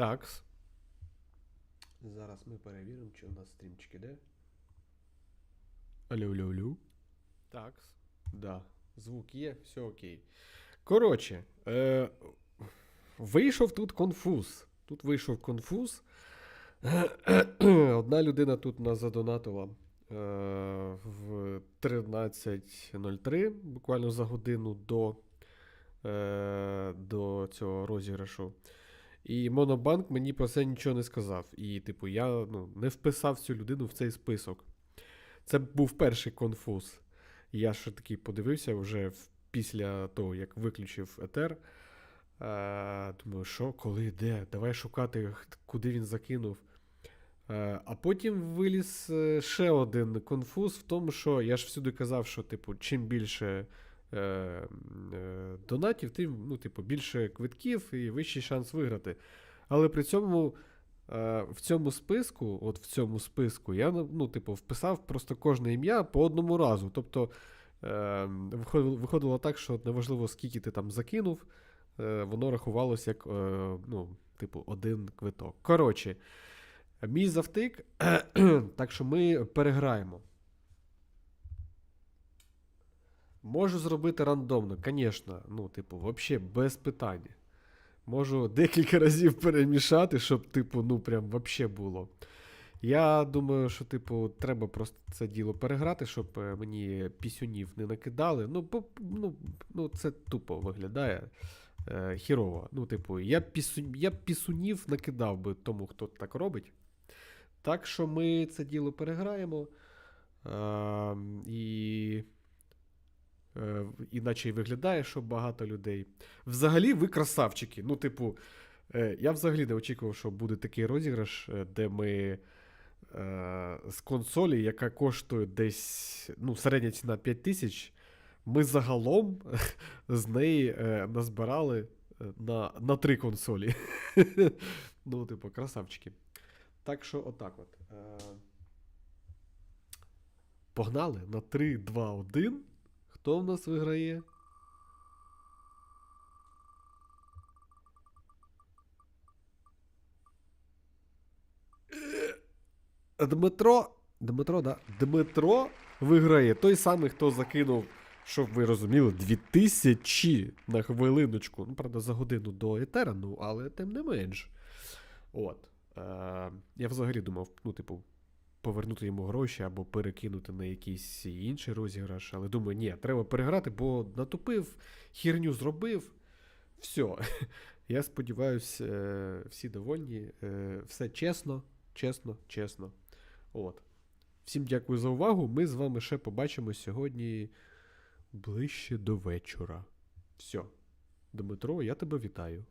Такс. Зараз ми перевіримо, чи у нас стрімчик іде. Алло. Такс. Да. Звук є, все окей. Коротше, е, вийшов тут конфуз. Тут вийшов конфуз. Одна людина тут нас задонатила е, в 13.03, буквально за годину до, е, до цього розіграшу. І Монобанк мені про це нічого не сказав. І, типу, я ну, не вписав цю людину в цей список. Це був перший конфуз. Я ще такий подивився вже після того, як виключив Етер. Е, думаю, що, коли, де? Давай шукати, куди він закинув. Е, а потім виліз е, ще один конфуз в тому, що я ж всюди казав, що, типу, чим більше донатів, тим ну, типу, більше квитків і вищий шанс виграти. Але при цьому е, в цьому списку, от в цьому списку, я ну, типу, вписав просто кожне ім'я по одному разу. Тобто е, виходило, так, що неважливо, скільки ти там закинув, е, воно рахувалося як е, ну, типу, один квиток. Коротше, мій завтик, так що ми переграємо. Можу зробити рандомно, звісно. Ну, типу, взагалі без питання. Можу декілька разів перемішати, щоб, типу, ну прям вообще було. Я думаю, що, типу, треба просто це діло переграти, щоб е, мені пісюнів не накидали. Ну, бо, ну, ну це тупо виглядає е, хірово. Ну, типу, я, пісу, я пісунів накидав би тому, хто так робить. Так що ми це діло переграємо. Е, і. Е, іначе і виглядає, що багато людей. Взагалі, ви красавчики. Ну, типу, е, я взагалі не очікував, що буде такий розіграш, е, де ми з консолі, яка коштує десь ну, середня ціна 5 тисяч, ми загалом з неї назбирали на, на три консолі. ну, типу, красавчики. Так що, отак от. Погнали на 3, 2, 1. Хто в нас виграє? Дмитро. Дмитро, да. Дмитро виграє. Той самий, хто закинув, щоб ви розуміли, 2000 на хвилиночку. Ну, правда, за годину до етера, але тим не менш. От. Е, я взагалі думав, ну, типу, повернути йому гроші або перекинути на якийсь інший розіграш. Але думаю, ні, треба переграти, бо натупив, херню зробив. Все. Я сподіваюся, е, всі довольні. Е, Все чесно, чесно, чесно. От. Всім дякую за увагу. Ми з вами ще побачимось сьогодні ближче до вечора. Все. Дмитро, я тебе вітаю.